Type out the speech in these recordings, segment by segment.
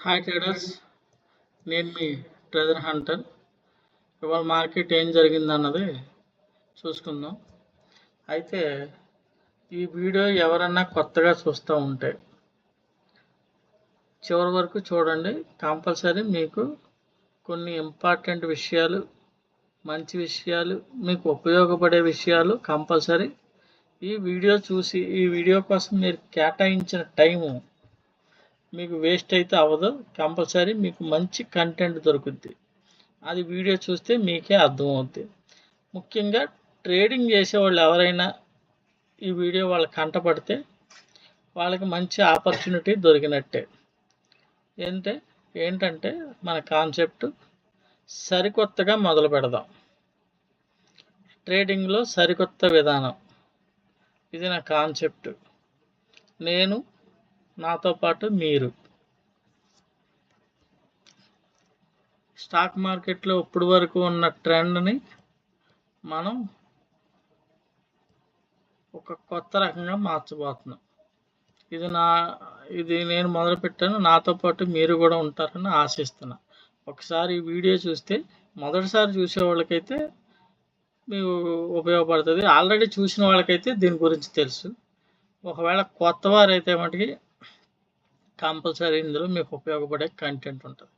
Hi traders నేను మీ treasure hunter ఇవాళ మార్కెట్ ఏం జరిగిందన్నది చూసుకుందాం. అయితే ఈ వీడియో ఎవరన్నా కొత్తగా చూస్తూ ఉంటే చివరి వరకు చూడండి. కంపల్సరీ మీకు కొన్ని ఇంపార్టెంట్ విషయాలు మంచి విషయాలు మీకు ఉపయోగపడే విషయాలు కంపల్సరీ ఈ వీడియో చూసి ఈ వీడియో కోసం మీరు కేటాయించిన టైము మీకు వేస్ట్ అయితే అవ్వదు. కంపల్సరీ మీకు మంచి కంటెంట్ దొరుకుద్ది. అది వీడియో చూస్తే మీకే అర్థమవుద్ది. ముఖ్యంగా ట్రేడింగ్ చేసేవాళ్ళు ఎవరైనా ఈ వీడియో వాళ్ళకి కంటపడితే వాళ్ళకి మంచి ఆపర్చునిటీ దొరికినట్టే. ఏంటంటే ఏంటంటే మన కాన్సెప్ట్ సరికొత్తగా మొదలు పెడదాం. ట్రేడింగ్లో సరికొత్త విధానం. ఇది నా కాన్సెప్ట్ నేను నాతో పాటు మీరు. స్టాక్ మార్కెట్లో ఇప్పుడు వరకు ఉన్న ట్రెండ్ని మనం ఒక కొత్త రకంగా మార్చబోతున్నాం. ఇది నా ఇది నేను మొదలుపెట్టాను నాతో పాటు మీరు కూడా ఉంటారని ఆశిస్తున్నా. ఒకసారి ఈ వీడియో చూస్తే మొదటిసారి చూసే వాళ్ళకైతే మీకు ఉపయోగపడుతుంది. ఆల్రెడీ చూసిన వాళ్ళకైతే దీని గురించి తెలుసు. ఒకవేళ కొత్త వారైతే మటుకి కంపల్సరీ ఇందులో మీకు ఉపయోగపడే కంటెంట్ ఉంటుంది.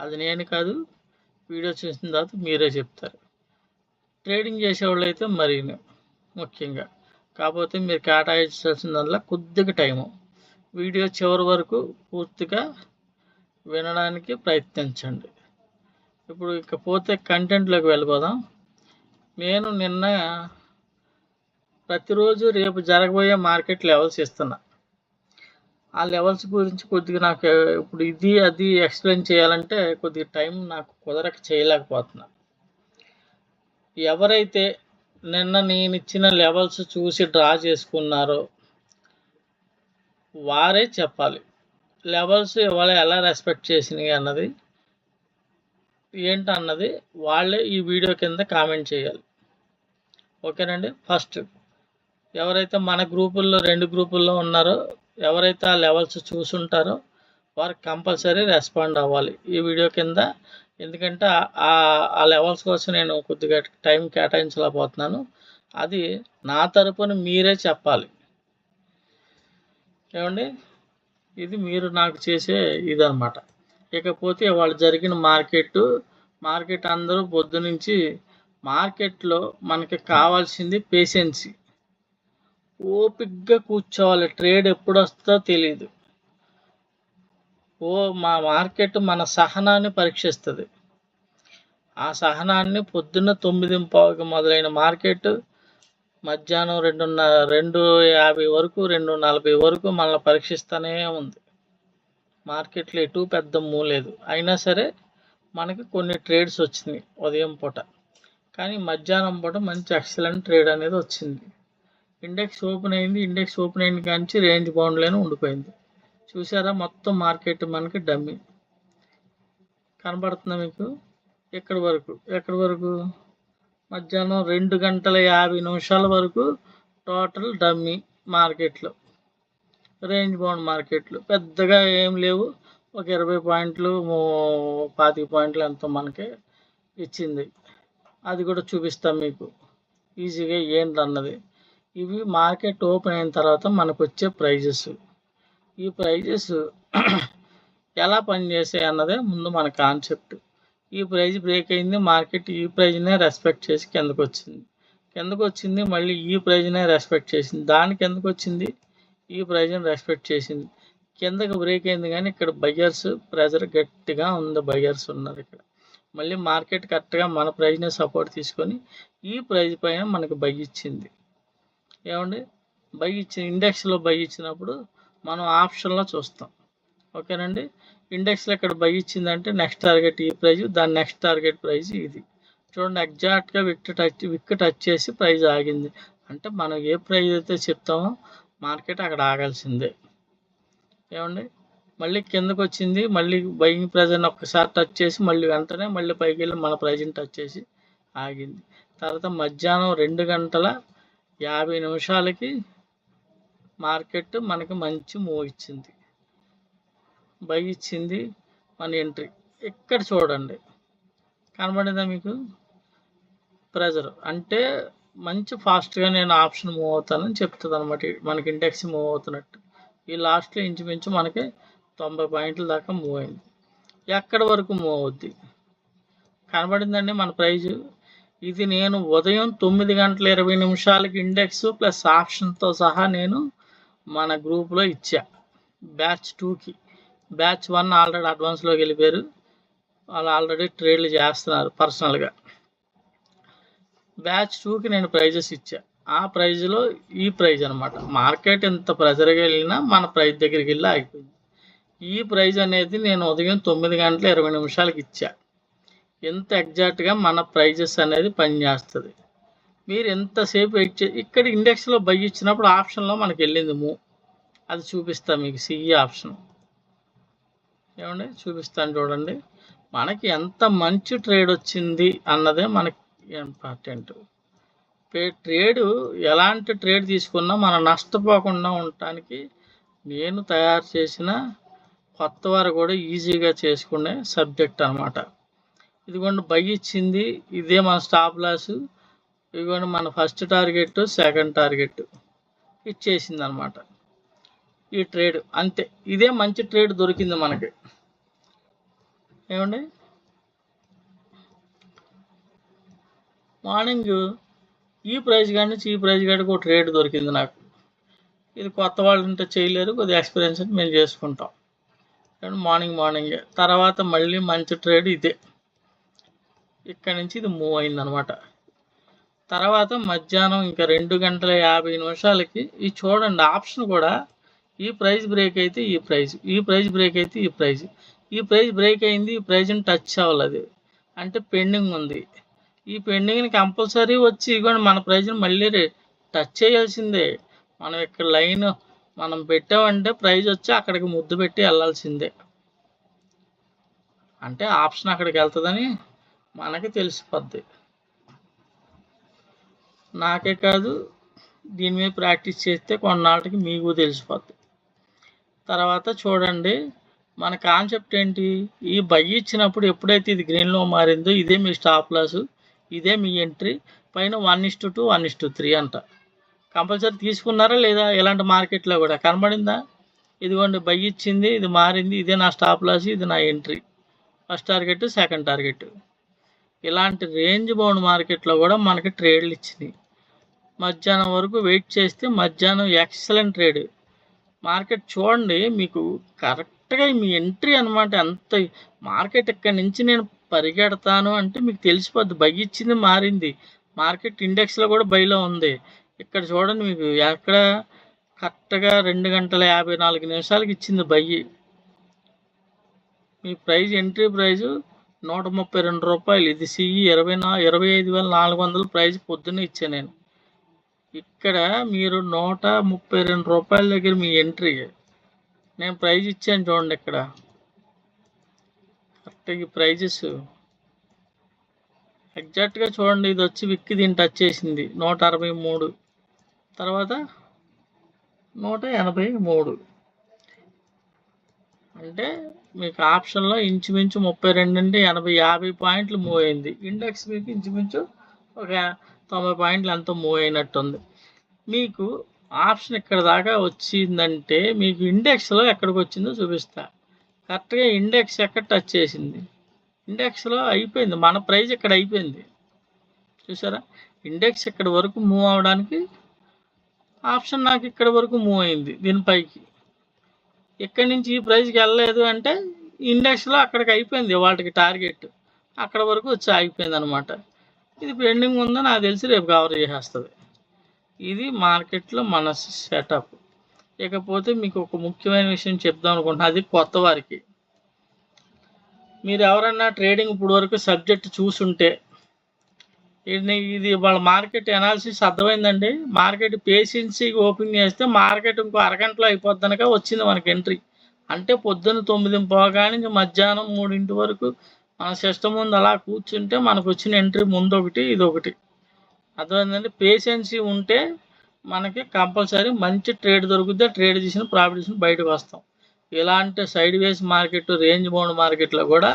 అది నేను కాదు వీడియో చూసిన తర్వాత మీరే చెప్తారు. ట్రేడింగ్ చేసేవాళ్ళు అయితే మరీ ముఖ్యంగా. కాకపోతే మీరు కేటాయించాల్సిందల్లా కొద్దిగా టైము. వీడియో చివరి వరకు పూర్తిగా వినడానికి ప్రయత్నించండి. ఇప్పుడు ఇకపోతే కంటెంట్లోకి వెళ్ళిపోదాం. నేను నిన్న ప్రతిరోజు రేపు జరగబోయే మార్కెట్ లెవెల్స్ ఇస్తున్నా. ఆ లెవెల్స్ గురించి కొద్దిగా నాకు ఇప్పుడు ఇది అది ఎక్స్ప్లెయిన్ చేయాలంటే కొద్దిగా టైం నాకు కుదరక చేయలేకపోతున్నా. ఎవరైతే నిన్న నేను ఇచ్చిన లెవెల్స్ చూసి డ్రా చేసుకున్నారో వారే చెప్పాలి. లెవెల్స్ ఇవాళ ఎలా రెస్పెక్ట్ చేసినాయి అన్నది ఏంటన్నది వాళ్ళే ఈ వీడియో కింద కామెంట్ చేయాలి. ఓకేనండి ఫస్ట్ ఎవరైతే మన గ్రూపుల్లో రెండు గ్రూపుల్లో ఉన్నారో ఎవరైతే ఆ లెవెల్స్ చూసుంటారో వారు కంపల్సరీ రెస్పాండ్ అవ్వాలి ఈ వీడియో కింద. ఎందుకంటే ఆ ఆ లెవెల్స్ కోసం నేను కొద్దిగా టైం కేటాయించలేకపోతున్నాను. అది నా తరపున మీరే చెప్పాలి. ఏమండి? ఇది మీరు నాకు చేసే ఇదనమాట ఇకపోతే వాళ్ళు జరిగిన మార్కెట్ మార్కెట్ అందరూ పొద్దు నుంచి మార్కెట్లో మనకి కావాల్సింది పేషెన్సీ ఓపిక్గా కూర్చోవాలి. ట్రేడ్ ఎప్పుడు వస్తుందో తెలియదు ఓ మా మార్కెట్ మన సహనాన్ని పరీక్షిస్తుంది. ఆ సహనాన్ని పొద్దున్న తొమ్మిది పావుకి మొదలైన మార్కెట్ మధ్యాహ్నం రెండున్నర రెండు యాభై వరకు రెండు నలభై వరకు మనల్ని పరీక్షిస్తూనే ఉంది. మార్కెట్లో ఎటు పెద్ద మూలేదు అయినా సరే మనకి కొన్ని ట్రేడ్స్ వచ్చింది ఉదయం పూట. కానీ మధ్యాహ్నం పూట మంచి ఎక్సలెంట్ ట్రేడ్ అనేది వచ్చింది. ఇండెక్స్ ఓపెన్ అయింది ఇండెక్స్ ఓపెన్ అయింది కానీ రేంజ్ బౌండ్లోనే ఉండిపోయింది. చూసారా మొత్తం మార్కెట్ మనకి డమ్మి కనబడుతుందా మీకు? ఎక్కడి వరకు? ఎక్కడి వరకు? మధ్యాహ్నం రెండు గంటల యాభై నిమిషాల వరకు టోటల్ డమ్మీ మార్కెట్లో రేంజ్ బౌండ్ మార్కెట్లు పెద్దగా ఏం లేవు. ఒక ఇరవై పాయింట్లు మూ- పాతిక పాయింట్లు ఎంతో మనకి ఇచ్చింది. అది కూడా చూపిస్తాం మీకు. ఈజీగా ఏంటన్నది ఇవి మార్కెట్ ఓపెన్ అయిన తర్వాత మనకు వచ్చే ప్రైజెస్. ఈ ప్రైజెస్ ఎలా పనిచేసాయి అన్నదే ముందు మన కాన్సెప్ట్. ఈ ప్రైజ్ బ్రేక్ అయింది మార్కెట్ ఈ ప్రైజ్నే రెస్పెక్ట్ చేసి కిందకు వచ్చింది కిందకు వచ్చింది మళ్ళీ ఈ ప్రైజ్నే రెస్పెక్ట్ చేసింది. దానికి ఎందుకు వచ్చింది ఈ ప్రైజ్ని రెస్పెక్ట్ చేసింది. కిందకి బ్రేక్ అయింది కానీ ఇక్కడ బయ్యర్స్ ప్రెజర్ గట్టిగా ఉంది బయ్యర్స్ ఉన్నారు ఇక్కడ. మళ్ళీ మార్కెట్ కరెక్ట్గా మన ప్రైజ్నే సపోర్ట్ తీసుకొని ఈ ప్రైజ్ పైన మనకు బై ఇచ్చింది. ఏమండి? బై ఇచ్చిన ఇండెక్స్లో బై ఇచ్చినప్పుడు మనం ఆప్షన్లో చూస్తాం. ఓకేనండి? ఇండెక్స్లో ఇక్కడ బై ఇచ్చిందంటే నెక్స్ట్ టార్గెట్ ఈ ప్రైజ్ దాని నెక్స్ట్ టార్గెట్ ప్రైజ్ ఇది. చూడండి ఎగ్జాక్ట్గా విక్ టచ్ విక్ టచ్ చేసి ప్రైజ్ ఆగింది. అంటే మనం ఏ ప్రైజ్ అయితే చెప్తామో మార్కెట్ అక్కడ ఆగాల్సిందే. ఏమండి? మళ్ళీ కిందకు వచ్చింది మళ్ళీ బయింగ్ ప్రైజ్ని ఒక్కసారి టచ్ చేసి మళ్ళీ వెంటనే మళ్ళీ పైకి వెళ్ళి మన ప్రైజ్ని టచ్ చేసి ఆగింది. తర్వాత మధ్యాహ్నం రెండు గంటల యాభై నిమిషాలకి మార్కెట్ మనకి మంచి మూవ్ ఇచ్చింది. బై ఇచ్చింది మన ఎంట్రీ. ఇక్కడ చూడండి. కనబడిందా మీకు? ప్రెజర్. అంటే మంచి ఫాస్ట్గా నేను ఆప్షన్ మూవ్ అవుతానని చెప్తుంది అనమాట మనకి ఇండెక్స్ మూవ్ అవుతున్నట్టు. ఈ లాస్ట్లో ఇంచుమించు మనకి తొంభై పాయింట్ల దాకా మూవ్ అయింది. ఎక్కడి వరకు మూవ్ అవుద్ది? కనబడిందండి మన ప్రైజు? ఇది నేను ఉదయం తొమ్మిది గంటల ఇరవై నిమిషాలకి ఇండెక్స్ ప్లస్ ఆప్షన్తో సహా నేను మన గ్రూప్లో ఇచ్చా. బ్యాచ్ టూకి బ్యాచ్ వన్ ఆల్రెడీ అడ్వాన్స్లోకి వెళ్ళిపోయారు. వాళ్ళు ఆల్రెడీ ట్రేడ్లు చేస్తున్నారు పర్సనల్గా బ్యాచ్ టూకి నేను ప్రైజెస్ ఇచ్చా. ఆ ప్రైజ్లో ఈ ప్రైజ్ అనమాట మార్కెట్ ఎంత ప్రెజర్గా వెళ్ళినా మన ప్రైజ్ దగ్గరికి వెళ్ళి ఆగిపోయింది. ఈ ప్రైజ్ అనేది నేను ఉదయం తొమ్మిది గంటల ఇరవై నిమిషాలకి ఇచ్చా. ఎంత ఎగ్జాక్ట్గా మన ప్రైజెస్ అనేది పనిచేస్తుంది. మీరు ఎంతసేపు వెయిట్ చే ఇక్కడ ఇండెక్స్లో బై ఇచ్చినప్పుడు ఆప్షన్లో మనకి వెళ్ళింది మూ అది చూపిస్తా మీకు సిఈ ఆప్షన్ ఏమండి? చూపిస్తాను చూడండి. మనకి ఎంత మంచి ట్రేడ్ వచ్చింది అన్నదే మనకి ఇంపార్టెంట్ ట్రేడ్ ఎలాంటి ట్రేడ్ తీసుకున్నా మనం నష్టపోకుండా ఉండటానికి నేను తయారు చేసిన కొత్త వారు కూడా ఈజీగా చేసుకునే సబ్జెక్ట్ అనమాట ఇదిగోండి బై ఇచ్చింది. ఇదే మన స్టాప్ లాస్ ఇదిగోండి మన ఫస్ట్ టార్గెట్ సెకండ్ టార్గెట్ ఇచ్చేసింది అనమాట ఈ ట్రేడ్ అంతే. ఇదే మంచి ట్రేడ్ దొరికింది మనకి. ఏమండి? మార్నింగ్ ఈ ప్రైజ్ కాడి నుంచి ఈ ప్రైజ్ కాడికి ఒక ట్రేడ్ దొరికింది నాకు. ఇది కొత్త వాళ్ళు ఉంటే చేయలేరు కొద్దిగా ఎక్స్పీరియన్స్ మేము చేసుకుంటాం. మార్నింగ్ మార్నింగే తర్వాత మళ్ళీ మంచి ట్రేడ్ ఇదే. ఇక్కడ నుంచి ఇది మూవ్ అయిందనమాట. తర్వాత మధ్యాహ్నం ఇంకా రెండు గంటల యాభై నిమిషాలకి ఈ చూడండి ఆప్షన్ కూడా ఈ ప్రైస్ బ్రేక్ అయితే ఈ ప్రైస్ ఈ ప్రైస్ బ్రేక్ అయితే ఈ ప్రైస్ ఈ ప్రైస్ బ్రేక్ అయింది ఈ ప్రైజ్ని టచ్ అవ్వలేదు. అంటే పెండింగ్ ఉంది. ఈ పెండింగ్ని కంపల్సరీ వచ్చి ఇగోండి మన ప్రైజ్ని మళ్ళీ టచ్ చేయాల్సిందే. మనం ఇక్కడ లైన్ మనం పెట్టామంటే ప్రైజ్ వచ్చి అక్కడికి ముద్దు పెట్టి వెళ్ళాల్సిందే. అంటే ఆప్షన్ అక్కడికి వెళ్తుందని మనకి తెలిసిపోద్ది. నాకే కాదు దీని మీద ప్రాక్టీస్ చేస్తే కొన్నాళ్ళకి మీకు తెలిసిపోద్ది. తర్వాత చూడండి మన కాన్సెప్ట్ ఏంటి? ఈ బై ఇచ్చినప్పుడు ఎప్పుడైతే ఇది గ్రీన్లో మారిందో ఇదే మీ స్టాప్ లాస్ ఇదే మీ ఎంట్రీ పైన one is to two one is to three అంట. కంపల్సరీ తీసుకున్నారా లేదా? ఇలాంటి మార్కెట్లో కూడా కనబడిందా? ఇదిగోండి బై ఇచ్చింది ఇది మారింది ఇదే నా స్టాప్ లాస్ ఇది నా entry first target second target ఇలాంటి రేంజ్ బౌండ్ మార్కెట్లో కూడా మనకి ట్రేడ్లు ఇచ్చినాయి. మధ్యాహ్నం వరకు వెయిట్ చేస్తే మధ్యాహ్నం ఎక్సలెంట్ ట్రేడ్ మార్కెట్ చూడండి మీకు కరెక్ట్గా మీ ఎంట్రీ అనమాట ఎంత మార్కెట్ ఇక్కడి నుంచి నేను పరిగెడతాను అంటే మీకు తెలిసిపోద్ది. బగిచ్చింది మారింది. మార్కెట్ ఇండెక్స్లో కూడా బయలో ఉంది. ఇక్కడ చూడండి మీకు ఎక్కడ కరెక్ట్గా రెండు గంటల యాభై నాలుగు నిమిషాలకి ఇచ్చింది బయ్యి మీ ప్రైజ్ ఎంట్రీ ప్రైజు నూట ముప్పై రెండు రూపాయలు. ఇది సిఈ ఇరవై నా ఇరవై ఐదు వేల నాలుగు వందల ప్రైజ్ పొద్దున్నే ఇచ్చాను నేను. ఇక్కడ మీరు నూట ముప్పై రెండు రూపాయల దగ్గర మీ ఎంట్రీ. నేను ప్రైజ్ ఇచ్చాను చూడండి ఇక్కడ. కరెక్ట్గా ప్రైజెస్. ఎగ్జాక్ట్గా చూడండి ఇది వచ్చి విక్కి దీన్ని టచ్ చేసింది. నూట అరవై మూడు. తర్వాత నూట ఎనభై మూడు. అంటే మీకు ఆప్షన్లో ఇంచుమించు ముప్పై రెండు నుండి ఎనభై యాభై పాయింట్లు మూవ్ అయింది. ఇండెక్స్ మీకు ఇంచుమించు ఒక తొంభై పాయింట్లు ఎంతో మూవ్ అయినట్టుంది. మీకు ఆప్షన్ ఇక్కడ దాకా వచ్చిందంటే మీకు ఇండెక్స్లో ఎక్కడికి వచ్చిందో చూపిస్తా. కరెక్ట్గా ఇండెక్స్ ఎక్కడ టచ్ చేసింది? ఇండెక్స్లో అయిపోయింది. మన ప్రైజ్ ఇక్కడ అయిపోయింది. చూసారా? ఇండెక్స్ ఇక్కడ వరకు మూవ్ అవడానికి ఆప్షన్ నాకు ఇక్కడ వరకు మూవ్ అయింది. దీనిపైకి ఇక్కడి నుంచి ఈ ప్రైస్కి వెళ్ళలేదు అంటే ఇండెక్స్లో అక్కడికి అయిపోయింది వాటికి టార్గెట్. అక్కడ వరకు వచ్చి ఆగిపోయింది అనమాట ఇది పెండింగ్ ఉందో నాకు తెలిసి రేపు కవర్ చేసేస్తుంది. ఇది మార్కెట్లో మన సెటప్. ఇకపోతే మీకు ఒక ముఖ్యమైన విషయం చెప్దాం అనుకుంటున్నా అది కొత్త వారికి. మీరు ఎవరన్నా ట్రేడింగ్ ఇప్పుడు వరకు సబ్జెక్ట్ చూసుంటే ఇది ఇది వాళ్ళ మార్కెట్ ఎనాలిసిస్ అర్థమైందండి. మార్కెట్ పేషెన్సీ ఓపెన్ చేస్తే మార్కెట్ ఇంకో అరగంటలో అయిపోద్దనక వచ్చింది మనకి ఎంట్రీ అంటే పొద్దున్న తొమ్మిది పోగానే మధ్యాహ్నం మూడింటి వరకు మన సిస్టమ్ ముందు అలా కూర్చుంటే మనకు వచ్చిన ఎంట్రీ ముందు ఒకటి ఇది ఒకటి అర్థమైందండి? పేషెన్సీ ఉంటే మనకి కంపల్సరీ మంచి ట్రేడ్ దొరుకుద్ది ట్రేడ్ చేసిన ప్రాఫిట్ చేసిన బయటకు వస్తాం. ఇలాంటి sideways market range bound మార్కెట్లో కూడా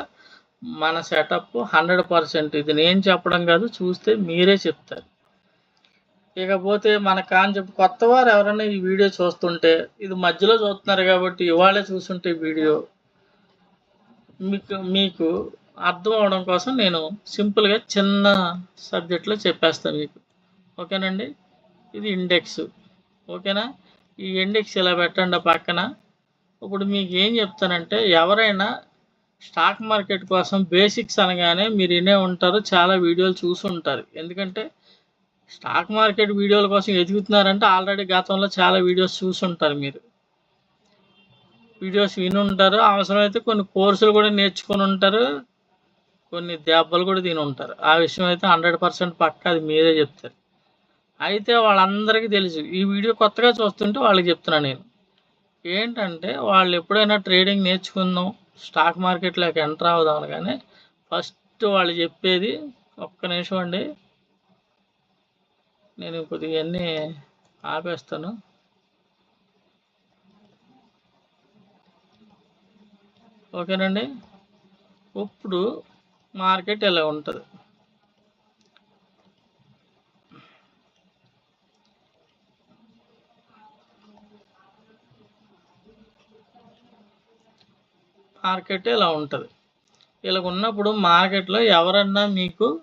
మన సెటప్ హండ్రెడ్ పర్సెంట్ ఇది నేను చెప్పడం కాదు చూస్తే మీరే చెప్తారు. ఇకపోతే మన కాన్సెప్ట్ కొత్త వారు ఎవరైనా ఈ వీడియో చూస్తుంటే ఇది మధ్యలో చూస్తున్నారు కాబట్టి ఇవాళే చూస్తుంటే వీడియో మీకు మీకు అర్థం అవడం కోసం నేను సింపుల్గా చిన్న సబ్జెక్ట్లో చెప్పేస్తాను మీకు. ఓకేనండి? ఇది ఇండెక్స్ ఓకేనా? ఈ ఇండెక్స్ ఇలా పెట్టండి పక్కన. ఇప్పుడు మీకు ఏం చెప్తానంటే ఎవరైనా స్టాక్ మార్కెట్ కోసం బేసిక్స్ అనగానే మీరు వినే ఉంటారు చాలా వీడియోలు చూసి ఉంటారు. ఎందుకంటే స్టాక్ మార్కెట్ వీడియోల కోసం ఎదుగుతున్నారంటే ఆల్రెడీ గతంలో చాలా వీడియోస్ చూసి ఉంటారు మీరు. వీడియోస్ విని ఉంటారు అవసరమైతే కొన్ని కోర్సులు కూడా నేర్చుకొని ఉంటారు కొన్ని దెబ్బలు కూడా తిని ఉంటారు. ఆ విషయం అయితే హండ్రెడ్ పర్సెంట్ పక్క అది మీరే చెప్తారు. అయితే వాళ్ళందరికీ తెలుసు ఈ వీడియో కొత్తగా చూస్తుంటే వాళ్ళకి చెప్తున్నాను నేను. ఏంటంటే వాళ్ళు ఎప్పుడైనా ట్రేడింగ్ నేర్చుకుందాం స్టాక్ మార్కెట్లోకి ఎంటర్ అవుదాం అనగానే ఫస్ట్ వాళ్ళు చెప్పేది ఒక్క నిమిషం అండి. నేను కొద్దిగా ఇవన్నీ ఆపేస్తాను. ఓకేనండి. ఇప్పుడు మార్కెట్ ఇలా ఉంటుంది? మార్కెట్ ఇలా ఉంటుంది. ఇలా ఉన్నప్పుడు మార్కెట్లో ఎవరన్నా మీకు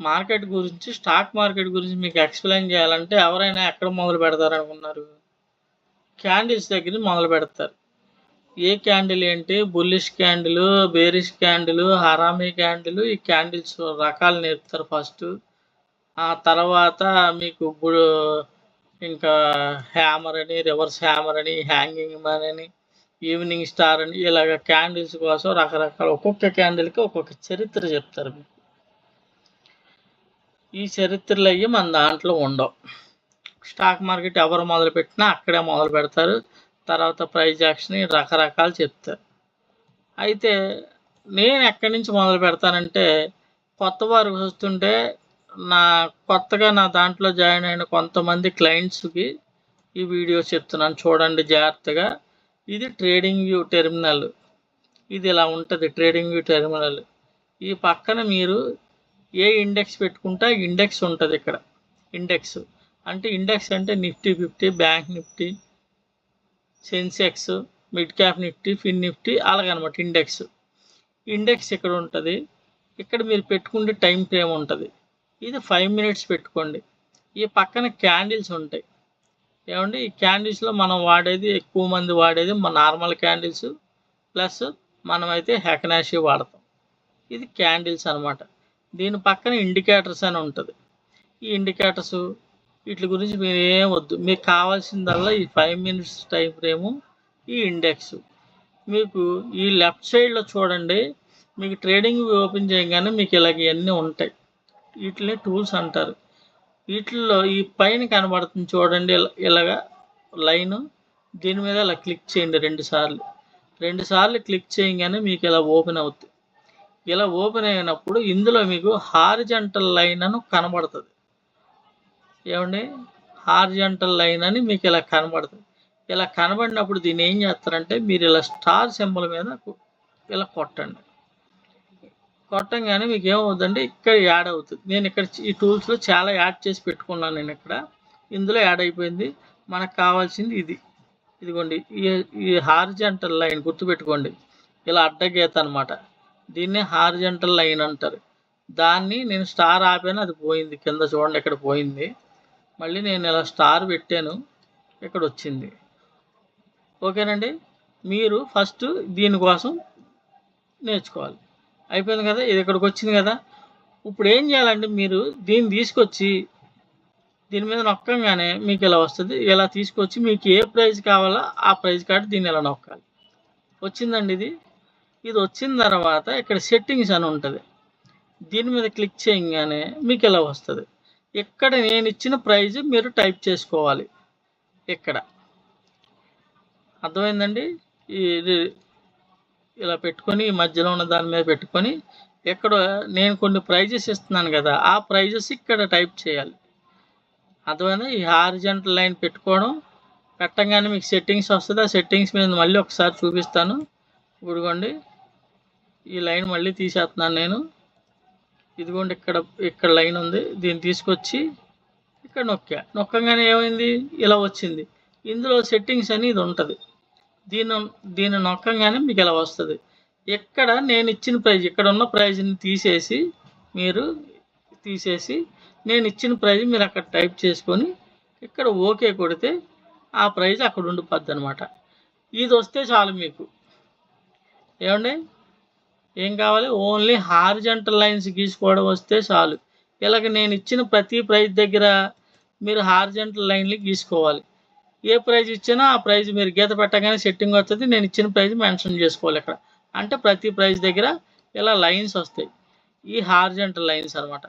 మార్కెట్ గురించి స్టాక్ మార్కెట్ గురించి మీకు ఎక్స్ప్లెయిన్ చేయాలంటే ఎవరైనా ఎక్కడ మొదలు పెడతారు అనుకున్నారు? క్యాండిల్స్ దగ్గర మొదలు పెడతారు. ఏ క్యాండిల్ ఏంటి? Bullish candle bearish candle harami candle ఈ క్యాండిల్స్ రకాలు నేర్పుతారు ఫస్ట్. ఆ తర్వాత మీకు ఇప్పుడు ఇంకా హ్యామర్ అని రివర్స్ హ్యామర్ అని హ్యాంగింగ్ మ్యాన్ అని ఈవినింగ్ స్టార్ అని ఇలాగ క్యాండిల్స్ కోసం రకరకాల ఒక్కొక్క క్యాండిల్కి ఒక్కొక్క చరిత్ర చెప్తారు మీకు. ఈ చరిత్రలు అయ్యి మన దాంట్లో ఉండవు. స్టాక్ మార్కెట్ ఎవరు మొదలు పెట్టినా అక్కడే మొదలు పెడతారు. తర్వాత ప్రైజ్ యాక్షన్ రకరకాలు చెప్తారు. అయితే నేను ఎక్కడి నుంచి మొదలు పెడతానంటే కొత్త వారు వస్తుంటే నా కొత్తగా నా దాంట్లో జాయిన్ అయిన కొంతమంది క్లయింట్స్కి ఈ వీడియో చెప్తున్నాను. చూడండి జాగ్రత్తగా. ఇది ట్రేడింగ్ వ్యూ టెర్మినల్ ఇది ఇలా ఉంటుంది ట్రేడింగ్ వ్యూ టెర్మినల్ ఈ పక్కన మీరు ఏ ఇండెక్స్ పెట్టుకుంటే ఇండెక్స్ ఉంటుంది ఇక్కడ. ఇండెక్స్ అంటే ఇండెక్స్ అంటే Nifty fifty bank Nifty Sensex mid cap Nifty fin Nifty అలాగనమాట ఇండెక్స్ ఇండెక్స్ ఇక్కడ ఉంటుంది. ఇక్కడ మీరు పెట్టుకుంటే టైం ఫ్రేమ్ ఉంటుంది. ఇది ఫైవ్ మినిట్స్ పెట్టుకోండి. ఈ పక్కన క్యాండిల్స్ ఉంటాయి. ఏమండి ఈ క్యాండిల్స్లో మనం వాడేది ఎక్కువ మంది వాడేది మన నార్మల్ క్యాండిల్స్ ప్లస్ మనమైతే హెకనాషి వాడతాం. ఇది క్యాండిల్స్ అన్నమాట. దీని పక్కన ఇండికేటర్స్ అని ఉంటుంది. ఈ ఇండికేటర్స్ వీటి గురించి మీరు ఏం వద్దు. మీకు కావాల్సిందల్లా ఈ ఫైవ్ మినిట్స్ టైం ఫ్రేము ఈ ఇండెక్స్ మీకు ఈ లెఫ్ట్ సైడ్లో చూడండి మీకు ట్రేడింగ్ ఓపెన్ చేయగానే మీకు ఇలాగ ఇవన్నీ ఉంటాయి. వీటిని టూల్స్ అంటారు. వీటిల్లో ఈ పైన కనబడుతుంది చూడండి ఇలా- ఇలాగా లైన్. దీని మీద ఇలా క్లిక్ చేయండి రెండు సార్లు. రెండు సార్లు క్లిక్ చేయగానే మీకు ఇలా ఓపెన్ అవుతుంది. ఇలా ఓపెన్ అయినప్పుడు ఇందులో మీకు హారిజంటల్ లైన్ అని కనబడుతుంది. ఏమండి? హారిజంటల్ లైన్ అని మీకు ఇలా కనబడుతుంది. ఇలా కనబడినప్పుడు దీన్ని ఏం చేస్తారంటే మీరు ఇలా స్టార్ సింబల్ మీద ఇలా కొట్టండి. కొట్టంగానే మీకు ఏమవుతుందంటే ఇక్కడ యాడ్ అవుతుంది. నేను ఇక్కడ ఈ టూల్స్లో చాలా యాడ్ చేసి పెట్టుకున్నాను నేను ఇక్కడ. ఇందులో యాడ్ అయిపోయింది. మనకు కావాల్సింది ఇది. ఇదిగోండి. ఈ ఈ హారిజంటల్ లైన్ గుర్తుపెట్టుకోండి. ఇలా అడ్డగీత అనమాట దీన్ని హారిజంటల్ లైన్ అంటారు. దాన్ని నేను స్టార్ ఆపాను. అది పోయింది. కింద చూడండి ఇక్కడ పోయింది. మళ్ళీ నేను ఇలా స్టార్ పెట్టాను. ఇక్కడ వచ్చింది. ఓకేనండి? మీరు ఫస్ట్ దీనికోసం నేర్చుకోవాలి. అయిపోయింది కదా ఇది ఇక్కడికి వచ్చింది కదా. ఇప్పుడు ఏం చేయాలంటే మీరు దీన్ని తీసుకొచ్చి దీని మీద నొక్కంగానే మీకు ఇలా వస్తుంది. ఇలా తీసుకొచ్చి మీకు ఏ ప్రైజ్ కావాలో ఆ ప్రైజ్ కార్డు దీన్ని ఇలా నొక్కాలి. వచ్చిందండి ఇది. ఇది వచ్చిన తర్వాత ఇక్కడ సెట్టింగ్స్ అని ఉంటుంది. దీని మీద క్లిక్ చేయగానే మీకు ఇలా వస్తుంది. ఇక్కడ నేను ఇచ్చిన ప్రైజ్ మీరు టైప్ చేసుకోవాలి. ఇక్కడ. అర్థమైందండి? ఇది ఇలా పెట్టుకొని ఈ మధ్యలో ఉన్న దాని మీద పెట్టుకొని ఇక్కడ నేను కొన్ని ప్రైజెస్ ఇస్తున్నాను కదా ఆ ప్రైజెస్ ఇక్కడ టైప్ చేయాలి. అర్థమైందా? ఈ హారిజంటల్ లైన్ పెట్టుకోవడం పెట్టంగానే మీకు సెట్టింగ్స్ వస్తుంది ఆ సెట్టింగ్స్ మీద మళ్ళీ ఒకసారి చూపిస్తాను. ఇదిగోండి ఈ లైన్ మళ్ళీ తీసేస్తున్నాను నేను. ఇదిగోండి ఇక్కడ ఇక్కడ లైన్ ఉంది దీన్ని తీసుకొచ్చి ఇక్కడ నొక్కా. నొక్కగానే ఏమైంది? ఇలా వచ్చింది. ఇందులో సెట్టింగ్స్ అని ఇది ఉంటుంది. దీని దీన్ని నొక్కగానే మీకు ఇలా వస్తుంది? ఇక్కడ నేను ఇచ్చిన ప్రైజ్ ఇక్కడ ఉన్న ప్రైజ్ని తీసేసి మీరు తీసేసి నేను ఇచ్చిన ప్రైజ్ మీరు అక్కడ టైప్ చేసుకొని ఇక్కడ ఓకే కొడితే ఆ ప్రైజ్ అక్కడ ఉండిపోద్ది అనమాట ఇది వస్తే చాలు మీకు. ఏమండి? ఏం కావాలి? ఓన్లీ హార్జెంటల్ లైన్స్ గీసుకోవడం వస్తే చాలు. ఇలాగ నేను ఇచ్చిన ప్రతి ప్రైజ్ దగ్గర మీరు హార్జంటల్ లైన్లు గీసుకోవాలి. ఏ ప్రైజ్ ఇచ్చినా ఆ ప్రైజ్ మీరు గీత పెట్టగానే సెట్టింగ్ వస్తుంది. నేను ఇచ్చిన ప్రైజ్ మెన్షన్ చేసుకోవాలి ఇక్కడ. అంటే ప్రతి ప్రైజ్ దగ్గర ఇలా లైన్స్ వస్తాయి. ఈ హార్జెంటల్ లైన్స్ అనమాట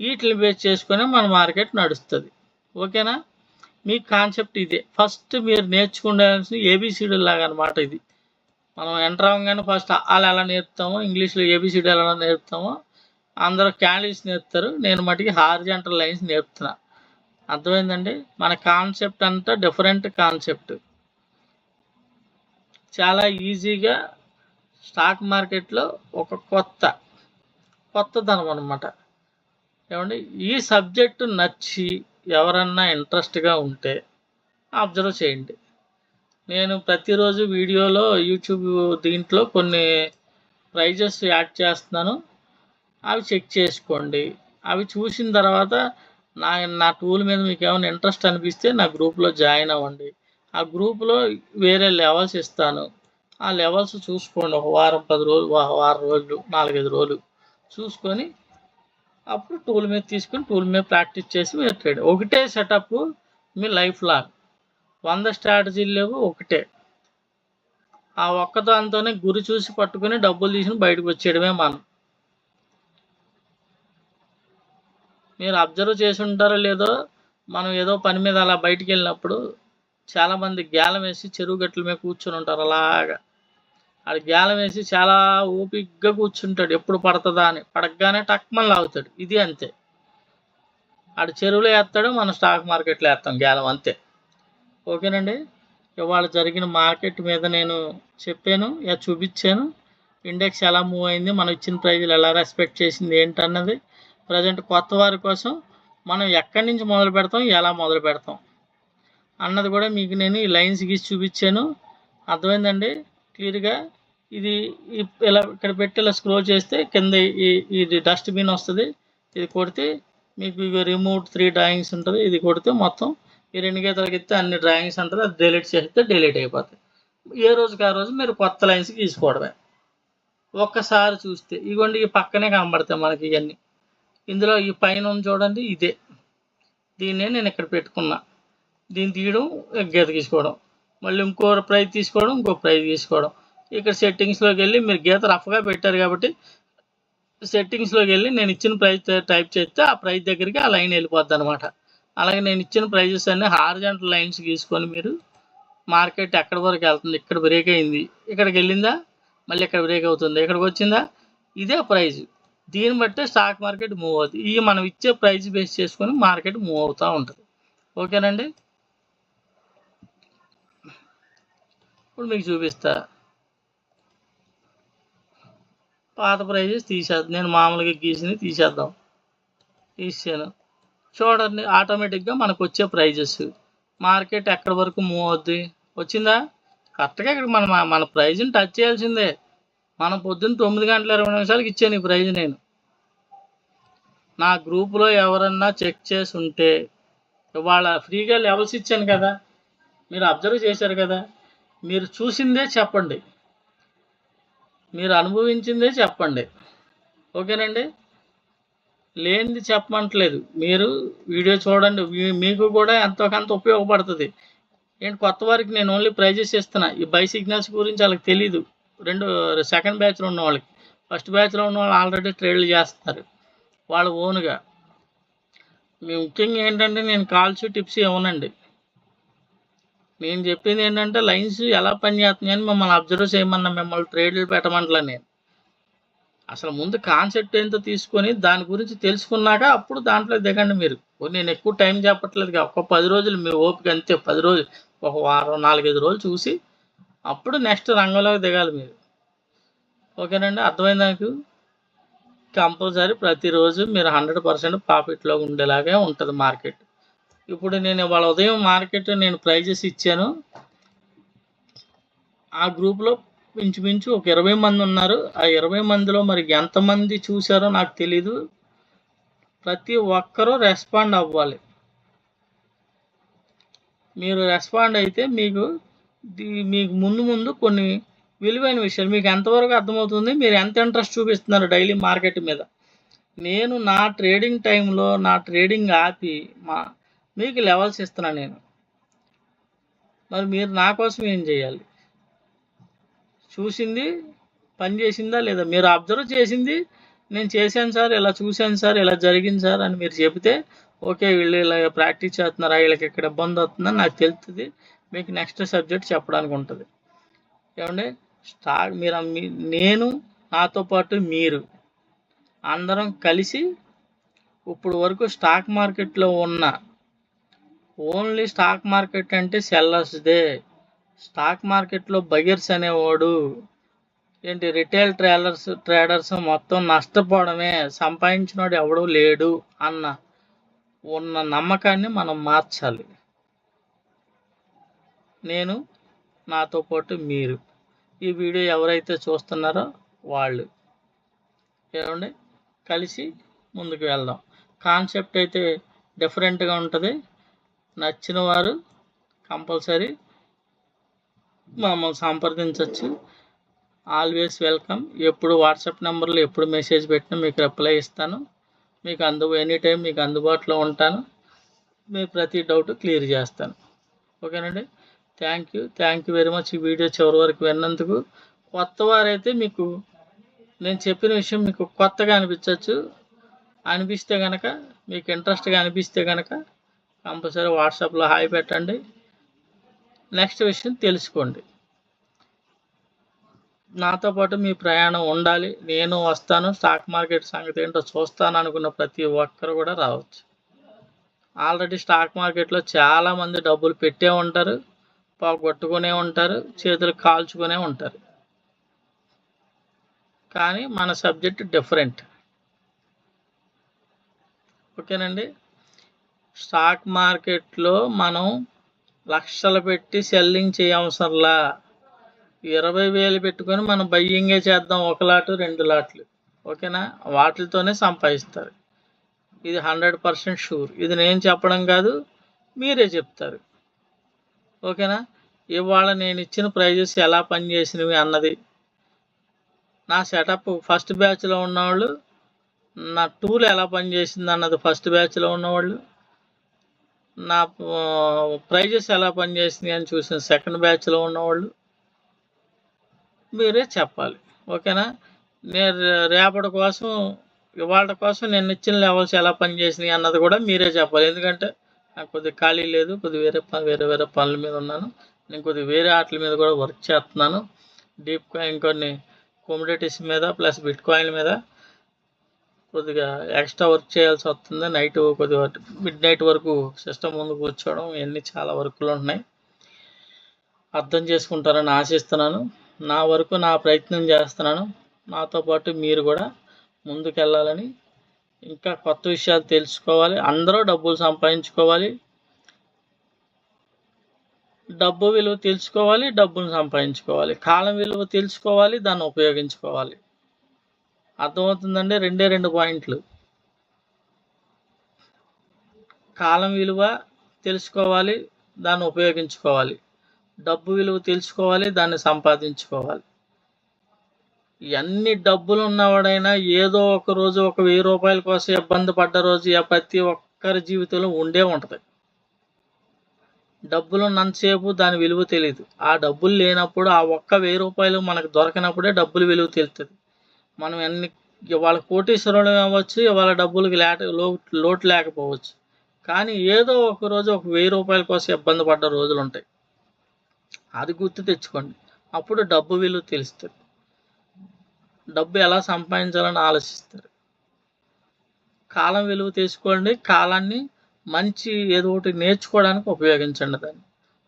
వీటిని బేస్ చేసుకొని మన మార్కెట్ నడుస్తుంది. ఓకేనా? మీ కాన్సెప్ట్ ఇదే. ఫస్ట్ మీరు నేర్చుకోవాల్సిన ఏబిసిడి లాగా అనమాట ఇది. మనం ఎంటర్ అవ్వగానే ఫస్ట్ వాళ్ళు ఎలా నేర్పుతామో ఇంగ్లీష్లో ఏబిసిడి ఎలా నేర్పుతామో అందరూ క్యాండిల్స్ నేర్పుతారు. నేను మటుకి హార్జెంటల్ లైన్స్ నేర్పుతున్నా. అర్థమైందండి? మన కాన్సెప్ట్ అంతా డిఫరెంట్ కాన్సెప్ట్ చాలా ఈజీగా స్టాక్ మార్కెట్లో ఒక కొత్త కొత్తదనం అనమాట ఏమండి? ఈ సబ్జెక్టు నచ్చి ఎవరన్నా ఇంట్రెస్ట్గా ఉంటే అబ్జర్వ్ చేయండి. నేను ప్రతిరోజు వీడియోలో యూట్యూబ్ దీంట్లో కొన్ని ప్రైజెస్ యాడ్ చేస్తున్నాను. అవి చెక్ చేసుకోండి. అవి చూసిన తర్వాత నా నా టూల్ మీద మీకు ఏమైనా ఇంట్రెస్ట్ అనిపిస్తే నా గ్రూప్లో జాయిన్ అవ్వండి. ఆ గ్రూప్లో వేరే లెవెల్స్ ఇస్తాను. ఆ లెవెల్స్ చూసుకోండి. ఒక వారం పది రోజులు వారం రోజులు నాలుగైదు రోజులు చూసుకొని అప్పుడు టూల్ మీద తీసుకొని టూల్ మీద ప్రాక్టీస్ చేసి మీరు ట్రేడ్ ఒకటే సెటప్ మీ లైఫ్ లాంగ్. వంద స్ట్రాటజీలు లేవు ఒకటే. ఆ ఒక్కదాంతోనే గురి చూసి పట్టుకొని డబ్బులు తీసుకుని బయటకు వచ్చేయడమే మనం. మీరు అబ్జర్వ్ చేసి ఉంటారో లేదో మనం ఏదో పని మీద అలా బయటికి వెళ్ళినప్పుడు చాలామంది గ్యాలం వేసి చెరువు గట్ల మీద కూర్చొని ఉంటారు అలాగా. ఆడు గ్యాలం వేసి చాలా ఓపిగ్గా కూర్చుంటాడు. ఎప్పుడు పడుతుందా అని. పడగానే టక్మన్ లాగుతాడు. ఇది అంతే. ఆడు చెరువులో వేస్తాడు మనం స్టాక్ మార్కెట్లో వేస్తాం గ్యాలం అంతే. ఓకేనండి? ఇవాళ జరిగిన మార్కెట్ మీద నేను చెప్పాను ఇక చూపించాను. ఇండెక్స్ ఎలా మూవ్ అయింది మనం ఇచ్చిన ప్రైజులు ఎలా రెస్పెక్ట్ చేసింది ఏంటన్నది. ప్రజెంట్ కొత్త వారి కోసం మనం ఎక్కడి నుంచి మొదలు పెడతాం ఎలా మొదలు పెడతాం? అన్నది కూడా మీకు నేను ఈ లైన్స్ గీసి చూపించాను. అర్థమైందండి? క్లియర్గా ఇది ఇలా ఇక్కడ పెట్టి ఇలా స్క్రోల్ చేస్తే కింద ఈ ఇది డస్ట్బిన్ వస్తుంది. ఇది కొడితే మీకు రిమోట్ త్రీ డ్రాయింగ్స్ ఉంటుంది. ఇది కొడితే మొత్తం ఈ రెండు గీతలకి ఇస్తే అన్ని డ్రాయింగ్స్ ఉంటుంది. అది డిలీట్ చేస్తే డిలీట్ అయిపోతాయి. ఏ రోజుకి ఆ రోజు మీరు కొత్త లైన్స్ గీసుకోవడమే ఒక్కసారి చూస్తే ఇగోండి ఈ పక్కనే కనబడతాయి మనకి ఇవన్నీ. ఇందులో ఈ పైన ఉంది చూడండి ఇదే. దీన్నే నేను ఇక్కడ పెట్టుకున్నా. దీన్ని తీయడం గీత తీసుకోవడం మళ్ళీ ఇంకో ప్రైజ్ తీసుకోవడం ఇంకో ప్రైజ్ తీసుకోవడం ఇక్కడ సెట్టింగ్స్లోకి వెళ్ళి మీరు గీత రఫ్గా పెట్టారు కాబట్టి సెట్టింగ్స్లోకి వెళ్ళి నేను ఇచ్చిన ప్రైజ్ టైప్ చేస్తే ఆ ప్రైజ్ దగ్గరికి ఆ లైన్ వెళ్ళిపోద్ది అనమాట అలాగే నేను ఇచ్చిన ప్రైజెస్ అన్ని హార్జెంటల్ లైన్స్ గీసుకొని మీరు మార్కెట్ ఎక్కడి వరకు వెళ్తుంది ఇక్కడ బ్రేక్ అయింది. ఇక్కడికి వెళ్ళిందా? మళ్ళీ ఇక్కడ బ్రేక్ అవుతుంది? ఇక్కడికి వచ్చిందా? ఇదే ప్రైజ్ దీన్ని బట్టే స్టాక్ మార్కెట్ మూవ్ అవుతుంది. ఇవి మనం ఇచ్చే ప్రైస్ బేస్ చేసుకొని మార్కెట్ మూవ్ అవుతూ ఉంటుంది. ఓకేనండి? ఇప్పుడు మీకు చూపిస్తా. పాత ప్రైజెస్ తీసేద్దాం నేను మామూలుగా గీసింది తీసేద్దాం. తీసాను చూడండి ఆటోమేటిక్గా మనకు వచ్చే ప్రైజెస్ మార్కెట్ ఎక్కడి వరకు మూవ్ అవుద్ది? వచ్చిందా? కరెక్ట్గా ఇక్కడ మన మన ప్రైజ్ని టచ్ చేయాల్సిందే. మనం పొద్దున్న తొమ్మిది గంటల ఇరవై నిమిషాలకి ఇచ్చాను ఈ ప్రైజ్ నేను. నా గ్రూపులో ఎవరన్నా చెక్ చేసి ఉంటే ఇవాళ ఫ్రీగా లెవెల్స్ ఇచ్చాను కదా మీరు అబ్జర్వ్ చేశారు కదా మీరు చూసిందే చెప్పండి. మీరు అనుభవించిందే చెప్పండి. ఓకేనండి? లేనిది చెప్పమంటలేదు. మీరు వీడియో చూడండి. మీ- మీకు కూడా ఎంతో కొంత ఉపయోగపడుతుంది. ఏంటి కొత్త వారికి నేను ఓన్లీ ప్రైజెస్ ఇస్తున్నా. ఈ బై సిగ్నల్స్ గురించి వాళ్ళకి తెలీదు. రెండు సెకండ్ బ్యాచ్లో ఉన్న వాళ్ళకి. ఫస్ట్ బ్యాచ్లో ఉన్న వాళ్ళు ఆల్రెడీ ట్రేడ్లు చేస్తున్నారు. వాళ్ళ ఓన్గా. మీ ముఖ్యంగా ఏంటంటే నేను కాల్స్ టిప్స్ ఇవ్వనండి. నేను చెప్పింది ఏంటంటే లైన్స్ ఎలా పనిచేస్తున్నాయని మిమ్మల్ని అబ్జర్వ్ చేయమన్నా మిమ్మల్ని ట్రేడ్లు పెట్టమంటలే నేను. అసలు ముందు కాన్సెప్ట్ ఏంటో తీసుకొని దాని గురించి తెలుసుకున్నాక అప్పుడు దాంట్లో దిగండి మీరు. నేను ఎక్కువ టైం చెప్పట్లేదు ఒక పది రోజులు మీ ఓపిక అంతే. పది రోజులు ఒక వారం నాలుగైదు రోజులు చూసి అప్పుడు నెక్స్ట్ రంగంలోకి దిగాలి మీరు. ఓకేనండి? అర్థమైంది నాకు? కంపల్సరీ ప్రతిరోజు మీరు హండ్రెడ్ పర్సెంట్ ప్రాఫిట్లో ఉండేలాగే ఉంటుంది మార్కెట్. ఇప్పుడు నేను ఇవాళ ఉదయం మార్కెట్ నేను ప్రైజెస్ ఇచ్చాను. ఆ గ్రూప్లో ఇంచుమించు ఒక ఇరవై మంది ఉన్నారు. ఆ ఇరవై మందిలో మరి ఎంతమంది చూసారో నాకు తెలీదు. ప్రతి ఒక్కరూ రెస్పాండ్ అవ్వాలి. మీరు రెస్పాండ్ అయితే మీకు మీకు ముందు ముందు కొన్ని విలువైన విషయాలు మీకు ఎంతవరకు అర్థమవుతుంది? మీరు ఎంత ఇంట్రెస్ట్ చూపిస్తున్నారు డైలీ మార్కెట్ మీద? నేను నా ట్రేడింగ్ టైంలో నా ట్రేడింగ్ ఆపి మా మీకు లెవెల్స్ ఇస్తున్నాను నేను. మరి మీరు నా కోసం ఏం చేయాలి? చూసింది పని చేసిందా లేదా? మీరు అబ్జర్వ్ చేసింది నేను చేశాను సార్ ఇలా చూశాను సార్ ఇలా జరిగింది సార్ అని మీరు చెబితే ఓకే వీళ్ళు ఇలా ప్రాక్టీస్ చేస్తున్నారా వీళ్ళకి ఇక్కడ ఇబ్బంది అవుతుందని నాకు తెలుస్తుంది. మీకు నెక్స్ట్ సబ్జెక్ట్ చెప్పడానికి ఉంటుంది. ఏమండి? స్టాక్ మీరు మీ- నేను నాతో పాటు మీరు అందరం కలిసి ఇప్పుడు వరకు స్టాక్ మార్కెట్లో ఉన్న ఓన్లీ స్టాక్ మార్కెట్ అంటే సెల్లర్స్దే స్టాక్ మార్కెట్లో బగర్స్ అనేవాడు ఏంటి? రిటైల్ ట్రేలర్స్ ట్రేడర్స్ మొత్తం నష్టపోవడమే. సంపాదించినోడు ఎవడూ లేడు అన్న ఉన్న నమ్మకాన్ని మనం మార్చాలి. నేను నాతో పాటు మీరు. ఈ వీడియో ఎవరైతే చూస్తున్నారో వాళ్ళు. ఏమండి? కలిసి ముందుకు వెళ్దాం. కాన్సెప్ట్ అయితే డిఫరెంట్గా ఉంటుంది. నచ్చిన వారు కంపల్సరీ మమ్మల్ని సంప్రదించవచ్చు ఆల్వేస్ వెల్కమ్. ఎప్పుడు వాట్సాప్ నెంబర్లో ఎప్పుడు మెసేజ్ పెట్టినా మీకు రిప్లై ఇస్తాను. మీకు అందు ఎనీ టైం మీకు అందుబాటులో ఉంటాను. మీ ప్రతి డౌట్ క్లియర్ చేస్తాను. ఓకేనండి? Thank you thank you very much ఈ వీడియో చివరి వరకు విన్నందుకు కొత్త వారైతే మీకు నేను చెప్పిన విషయం మీకు కొత్తగా అనిపించవచ్చు అనిపిస్తే కనుక మీకు ఇంట్రెస్ట్గా అనిపిస్తే కనుక కంపల్సరీ వాట్సాప్లో హాయ్ పెట్టండి. నెక్స్ట్ విషయం తెలుసుకోండి. నాతో పాటు మీ ప్రయాణం ఉండాలి. నేను వస్తాను. స్టాక్ మార్కెట్ సంగతి ఏంటో చూస్తాను అనుకున్న ప్రతి ఒక్కరు కూడా రావచ్చు. ఆల్రెడీ స్టాక్ మార్కెట్లో చాలామంది డబ్బులు పెట్టే ఉంటారు. పోగొట్టుకునే ఉంటారు చేతులు కాల్చుకునే ఉంటారు. కానీ మన సబ్జెక్ట్ డిఫరెంట్. ఓకేనండి? స్టాక్ మార్కెట్లో మనం లక్షలు పెట్టి సెల్లింగ్ చేయవసరంలా ఇరవై వేలు పెట్టుకొని మనం బయ్యింగే చేద్దాం ఒక లాటు రెండు లాట్లు. ఓకేనా? వాటితోనే సంపాదిస్తారు. ఇది హండ్రెడ్ పర్సెంట్ షూర్. ఇది నేను చెప్పడం కాదు మీరే చెప్తారు. ఓకేనా? ఇవాళ నేను ఇచ్చిన ప్రైజెస్ ఎలా పనిచేసినవి అన్నది. నా సెటప్ ఫస్ట్ బ్యాచ్లో ఉన్నవాళ్ళు నా టూల్ ఎలా పనిచేసింది అన్నది ఫస్ట్ బ్యాచ్లో ఉన్నవాళ్ళు నా ప్రైజెస్ ఎలా పనిచేసింది అని చూసిన సెకండ్ బ్యాచ్లో ఉన్నవాళ్ళు మీరే చెప్పాలి. ఓకేనా? నేను రేపటి కోసం ఇవాళ కోసం నేను ఇచ్చిన లెవెల్స్ ఎలా పనిచేసినాయి అన్నది కూడా మీరే చెప్పాలి. ఎందుకంటే నాకు కొద్దిగా ఖాళీ లేదు కొద్దిగా వేరే ప- వేరే వేరే పనుల మీద ఉన్నాను. నేను కొద్దిగా వేరే ఆటల మీద కూడా వర్క్ చేస్తున్నాను. డీప్ కాయిన్ కొన్ని కోమోడిటీస్ మీద ప్లస్ బిట్ కాయిన్ మీద కొద్దిగా ఎక్స్ట్రా వర్క్ చేయాల్సి వస్తుంది. నైట్ కొద్దిగా మిడ్ నైట్ వరకు సిస్టమ్ ముందు కూర్చోవడం ఇవన్నీ చాలా వర్కులు ఉన్నాయి. అర్థం చేసుకుంటారని ఆశిస్తున్నాను. నా వరకు నా ప్రయత్నం చేస్తున్నాను. నాతో పాటు మీరు కూడా ముందుకెళ్ళాలని ఇంకా కొత్త విషయాలు తెలుసుకోవాలి. అందరూ డబ్బులు సంపాదించుకోవాలి. డబ్బు విలువ తెలుసుకోవాలి డబ్బును సంపాదించుకోవాలి. కాలం విలువ తెలుసుకోవాలి దాన్ని ఉపయోగించుకోవాలి. అర్థమవుతుందండి? రెండే రెండు పాయింట్లు. కాలం విలువ తెలుసుకోవాలి దాన్ని ఉపయోగించుకోవాలి. డబ్బు విలువ తెలుసుకోవాలి దాన్ని సంపాదించుకోవాలి. ఎన్ని డబ్బులు ఉన్నవాడైనా ఏదో ఒక రోజు ఒక వెయ్యి రూపాయల కోసం ఇబ్బంది పడ్డ రోజు ప్రతి ఒక్కరి జీవితంలో ఉండే ఉంటుంది. డబ్బులు ఉన్నంతసేపు దాని విలువ తెలియదు. ఆ డబ్బులు లేనప్పుడు ఆ ఒక్క వెయ్యి రూపాయలు మనకు దొరకనప్పుడే డబ్బులు విలువ తెలుస్తుంది మనం ఎన్ని ఇవాళ కోటీశ్వరులు అవ్వచ్చు ఇవాళ డబ్బులకి లేట లోటు లేకపోవచ్చు. కానీ ఏదో ఒక రోజు ఒక వెయ్యి రూపాయల కోసం ఇబ్బంది పడ్డ రోజులు ఉంటాయి అది గుర్తు తెచ్చుకోండి. అప్పుడు డబ్బు విలువ తెలుస్తుంది. డబ్బు ఎలా సంపాదించాలని ఆలోచిస్తారు. కాలం విలువ తీసుకోండి కాలాన్ని మంచి ఏదో ఒకటి నేర్చుకోవడానికి ఉపయోగించండి దాన్ని.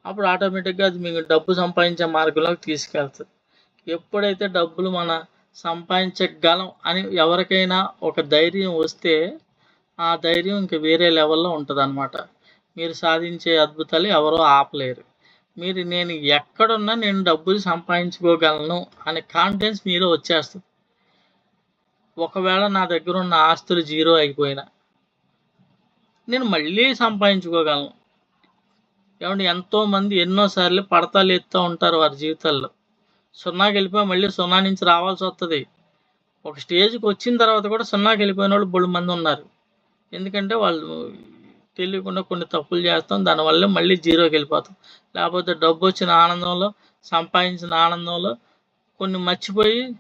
అప్పుడు ఆటోమేటిక్గా అది మీకు డబ్బు సంపాదించే మార్గంలోకి తీసుకెళ్తుంది. ఎప్పుడైతే డబ్బులు మన సంపాదించగలం అని ఎవరికైనా ఒక ధైర్యం వస్తే ఆ ధైర్యం ఇంక వేరే లెవెల్లో ఉంటుంది మీరు సాధించే అద్భుతాలు ఎవరో ఆపలేరు. మీరు నేను ఎక్కడున్నా నేను డబ్బులు సంపాదించుకోగలను అనే కాన్ఫిడెన్స్ మీలో వచ్చేస్తుంది. ఒకవేళ నా దగ్గర ఉన్న ఆస్తులు జీరో అయిపోయినా నేను మళ్ళీ సంపాదించుకోగలను. ఏమంటే ఎంతోమంది ఎన్నోసార్లు పడతాలు ఎత్తూ ఉంటారు వారి జీవితాల్లో. సున్నాకి వెళ్ళిపోయి మళ్ళీ సున్నా నుంచి రావాల్సి వస్తుంది ఒక స్టేజ్కి వచ్చిన తర్వాత కూడా సున్నాకి వెళ్ళిపోయిన వాళ్ళు బొడు మంది ఉన్నారు. ఎందుకంటే వాళ్ళు తెలియకుండా కొన్ని తప్పులు చేస్తాం. దానివల్ల మళ్ళీ జీరోకి వెళ్ళిపోతాం. లేకపోతే డబ్బు వచ్చిన ఆనందంలో సంపాదించిన ఆనందంలో కొన్ని మర్చిపోయి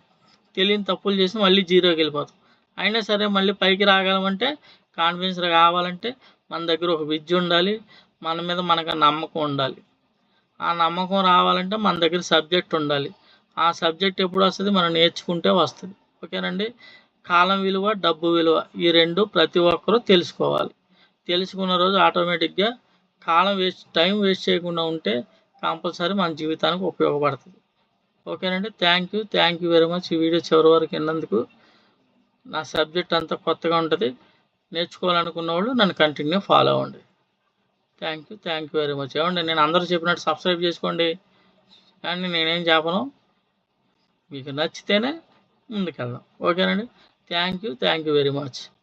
తెలియని తప్పులు చేసి మళ్ళీ జీరోకి వెళ్ళిపోతాం. అయినా సరే మళ్ళీ పైకి రాగలమంటే కాన్ఫిడెన్స్ కావాలంటే మన దగ్గర ఒక విద్య ఉండాలి. మన మీద మనకు నమ్మకం ఉండాలి. ఆ నమ్మకం రావాలంటే మన దగ్గర సబ్జెక్ట్ ఉండాలి. ఆ సబ్జెక్ట్ ఎప్పుడు వస్తుంది? మనం నేర్చుకుంటే వస్తుంది. ఓకేనండి? కాలం విలువ డబ్బు విలువ ఈ రెండు ప్రతి ఒక్కరూ తెలుసుకోవాలి. తెలుసుకున్న రోజు ఆటోమేటిక్గా కాలం వేస్ట్ టైం వేస్ట్ చేయకుండా ఉంటే కంపల్సరీ మన జీవితానికి ఉపయోగపడుతుంది. ఓకేనండి? Thank you. Thank you very much. ఈ వీడియో చివరి వరకు విన్నందుకు నా సబ్జెక్ట్ అంతా కొత్తగా ఉంటుంది. నేర్చుకోవాలనుకున్న వాళ్ళు నన్ను కంటిన్యూ ఫాలో అవ్వండి. Thank you. Thank you very much. ఏమండి? నేను అందరూ చెప్పినట్టు సబ్స్క్రైబ్ చేసుకోండి. కానీ నేనేం చెప్పను? మీకు నచ్చితేనే ముందుకెళ్దాం. ఓకేనండి? Thank you. Thank you very much.